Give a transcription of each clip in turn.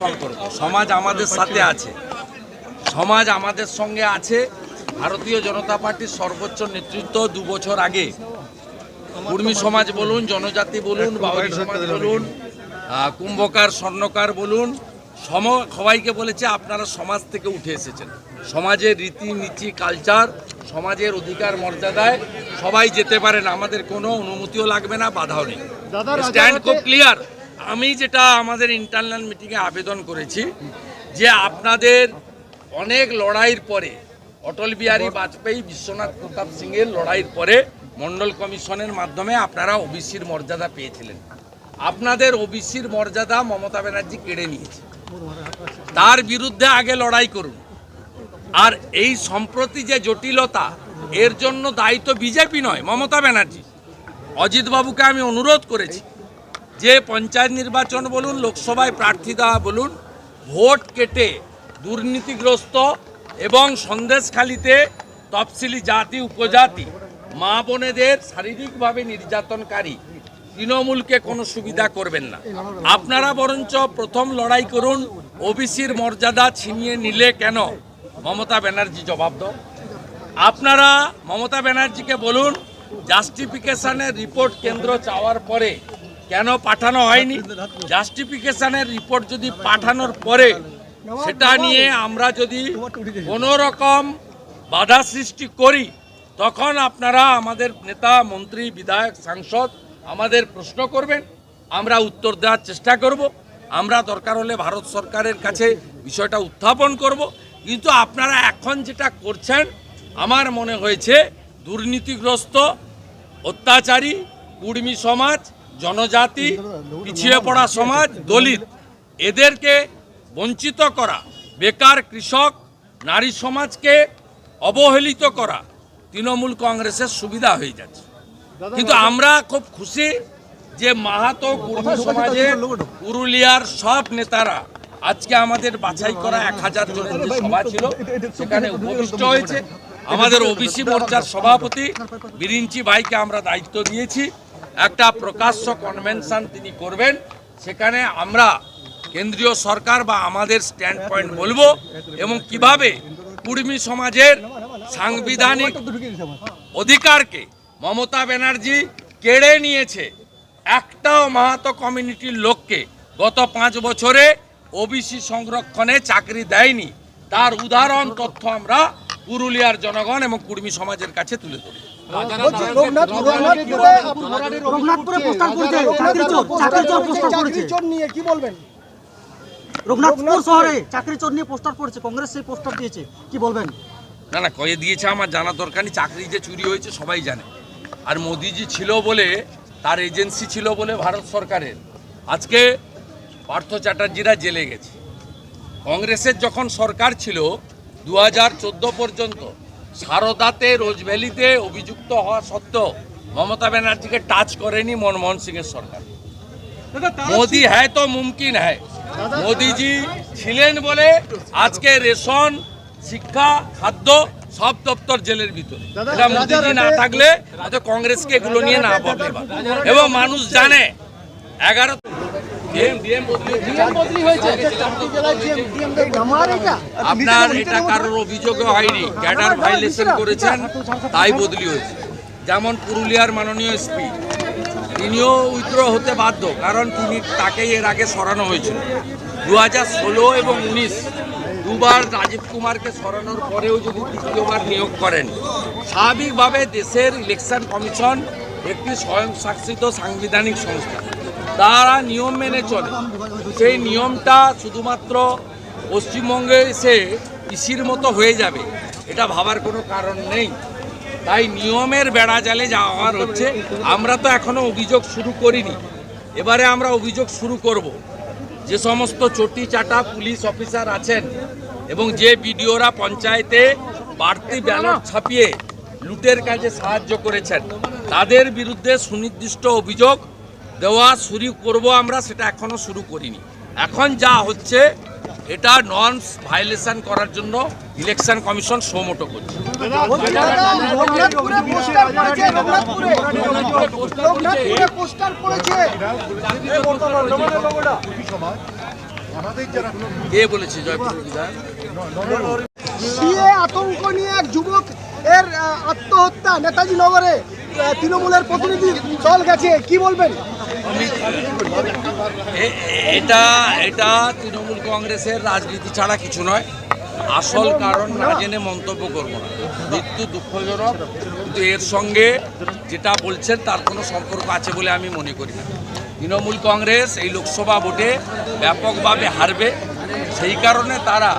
করব। সমাজ আমাদের সাথে আছে। সমাজ আমাদের সঙ্গে আছে। ভারতীয় জনতা পার্টির সর্বোচ্চ নেতৃত্ব দু বছর আগে। কুর্মী সমাজ বলুন জনজাতি বলুন বাউরি সমাজ বলুন কুম্ভকার স্বর্ণকার বলুন সম সবাইকে বলেছে আপনারা সমাজ থেকে উঠে এসেছেন। সমাজের রীতিনীতি কালচার সমাজের অধিকার মর্যাদায় সবাই যেতে পারেন। আমাদের কোনো অনুমতিও লাগবে না বাধাও নেই। স্ট্যান্ড খুব ক্লিয়ার। আমি যেটা আমাদের ইন্টারনাল মিটিংয়ে আবেদন করেছি যে আপনাদের অনেক লড়াইয়ের পরে, অটল বিহারী বাজপেয়ী, বিশ্বনাথ প্রতাপ সিংয়ের লড়াইয়ের পরে মন্ডল কমিশনের মাধ্যমে আপনারা ওবিসির মর্যাদা পেয়েছিলেন। আপনাদের ওবিসির মর্যাদা মমতা ব্যানার্জি কেড়ে নিয়েছে। তার বিরুদ্ধে আগে লড়াই করুন। আর এই সম্প্রতি যে জটিলতা, এর জন্য দায়িত্ব বিজেপি নয়, মমতা ব্যানার্জি। অজিতবাবুকে আমি অনুরোধ করেছি। যে পঞ্চায়েত নির্বাচন বলুন, লোকসভায় প্রার্থী দেওয়া বলুন, ভোট কেটে দুর্নীতিগ্রস্ত এবং সন্দেশখালিতে তফসিলি জাতি, উপজাতি, মা বোনেদের শারীরিকভাবে নির্যাতনকারী তৃণমূলকে কোনো সুবিধা করবেন না। আপনারা বরঞ্চ প্রথম লড়াই করুন, ওবিসির মর্যাদা ছিনিয়ে নিলে কেন? মমতা ব্যানার্জি জবাব দাও। আপনারা মমতা ব্যানার্জিকে বলুন, জাস্টিফিকেশনের রিপোর্ট কেন্দ্র চাওয়ার পরে কেন পাঠানো হয়নি? জাস্টিফিকেশনের রিপোর্ট যদি পাঠানোর পরে, সেটা নিয়ে আমরা যদি কোনো রকম বাধা সৃষ্টি করি, তখন আপনারা আমাদের নেতা, মন্ত্রী, বিধায়ক, সাংসদ আমাদের প্রশ্ন করবেন। আমরা উত্তর দেওয়ার চেষ্টা করব। আমরা দরকার হলে ভারত সরকারের কাছে বিষয়টা উত্থাপন করব। কিন্তু আপনারা এখন যেটা করছেন, আমার মনে হয়েছে, দুর্নীতিগ্রস্ত, অত্যাচারী, কুর্মী সমাজ জনজাতি পিছিয়ে পড়া সমাজ দলিত। এদেরকে বঞ্চিত করা বেকার কৃষক নারী সমাজকে অবহেলিত করা তৃণমূল কংগ্রেসের সুবিধা হয়ে যাচ্ছে। কিন্তু আমরা খুব খুশি যে মাহাতো কুর্মী সমাজের পুরুলিয়ার সব নেতারা আজকে আমাদের বাছাই করা এক হাজার জনের যে সভা ছিল সেখানে উপবিষ্ট হয়েছে। আমাদের ওবিসি মোর্চার সভাপতি বিরিঞ্চি ভাইকে আমরা দায়িত্ব দিয়েছি। একটা প্রকাশ্য কনভেনশন তিনি করবেন সেখানে আমরা কেন্দ্রীয় সরকার বা আমাদের স্ট্যান্ড পয়েন্ট বলব এবং কীভাবে কুর্মী সমাজের সাংবিধানিক অধিকারকে মমতা ব্যানার্জি কেড়ে নিয়েছে। একটাও মাহাতো কমিউনিটির লোককে গত পাঁচ বছরে ওবিসি সংরক্ষণে চাকরি দেয়নি। তার উদাহরণ তথ্য আমরা পুরুলিয়ার জনগণ এবং কুর্মী সমাজের কাছে তুলে ধরি বলছি, রঘুনাথ- রঘুনাথপুরে শহরে চাকরি চোর নিয়ে পোস্টার করেছে কংগ্রেস সেই পোস্টার দিয়েছে কি বলবেন? না না কয়ে দিয়েছে আমার জানা দরকার নেই চাকরি যে চুরি হয়েছে সবাই জানে। আর মোদিজি ছিল বলে তার এজেন্সি ছিল বলে ভারত সরকারের। আজকে পার্থ চ্যাটার্জিরা জেলে গেছে। কংগ্রেসের যখন সরকার ছিল দু হাজার চোদ্দ পর্যন্ত সারদাতে রোজভ্যালিতে অভিযুক্ত হওয়া সত্ত্বেও মমতা ব্যানার্জিকে টাচ করেনি মনমোহন সিংয়ের সরকার। মোদি হ্যায় তো মুমকিন হ্যায়। মোদিজি ছিলেন বলে আজকে রেশন শিক্ষা খাদ্য সব দপ্তর জেলের ভিতরে। এটা মোদিজি না থাকলে হয়তো কংগ্রেসকে এগুলো নিয়ে না বলতে এবং মানুষ জানে এগারো আপনার এটা কারোর অভিযোগও হয়নি। ক্যাডার ভাইলেশন করেছেন তাই বদলি হয়েছে। যেমন পুরুলিয়ার মাননীয় এসপি তিনিও উইথড্র হতে বাধ্য কারণ তিনি তাকেই এর আগে সরানো হয়েছিল। দু হাজার ষোলো এবং উনিশ দুবার রাজীব কুমারকে সরানোর পরেও যদি দ্বিতীয়বার নিয়োগ করেন স্বাভাবিকভাবে দেশের ইলেকশন কমিশন একটি স্বয়ংশাসিত সাংবিধানিক সংস্থা। তারা নিয়ম মেনে চলে। সেই নিয়মটা শুধুমাত্র পশ্চিমবঙ্গে এসে ইসির মতো হয়ে যাবে, এটা ভাবার কোনো কারণ নেই। তাই নিয়মের বেড়া জালে যাওয়ার হচ্ছে, আমরা তো এখনও অভিযোগ শুরু করিনি। এবারে আমরা অভিযোগ শুরু করব। যে সমস্ত চটি চাটা পুলিশ অফিসার আছেন এবং যে বিডিওরা পঞ্চায়েতে বাড়তি ব্যালট ছাপিয়ে লুটের কাজে সাহায্য করেছেন, তাদের বিরুদ্ধে সুনির্দিষ্ট অভিযোগ দেওয়া শুরু করব আমরা, সেটা এখনও শুরু করিনি। এখন যা হচ্ছে, এটা নর্মস ভায়োলেশন করার জন্য ইলেকশন কমিশন সোমোটো করছে। কে বলেছে আতঙ্ক নিয়ে এক যুবক এর আত্মহত্যা নেতাজি নগরে তৃণমূলের প্রতিনিধি দল গেছে, কি বলবেন? এটা এটা তৃণমূল কংগ্রেসের রাজনীতি ছাড়া কিছু নয়। আসল কারণ না জেনে মন্তব্য করব না। মৃত্যু দুঃখজনক, কিন্তু এর সঙ্গে যেটা বলছেন তার কোনো সম্পর্ক আছে বলে আমি মনে করি না। তৃণমূল কংগ্রেস এই লোকসভা ভোটে ব্যাপকভাবে হারবে। সেই কারণে তারা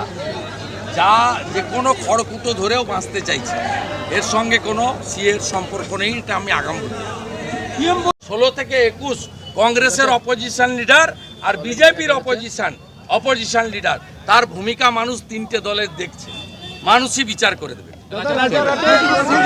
যা যে কোনো খড়কুটো ধরেও বাঁচতে চাইছে। এর সঙ্গে কোনো সিএর সম্পর্ক নেই, এটা আমি আগাম বলি। ষোলো থেকে একুশ কংগ্রেসের অপোজিশন লিডার আর বিজেপির অপোজিশন অপোজিশন লিডার তার ভূমিকা মানুষ তিনটে দলের দেখছে। মানুষই বিচার করে দেবে।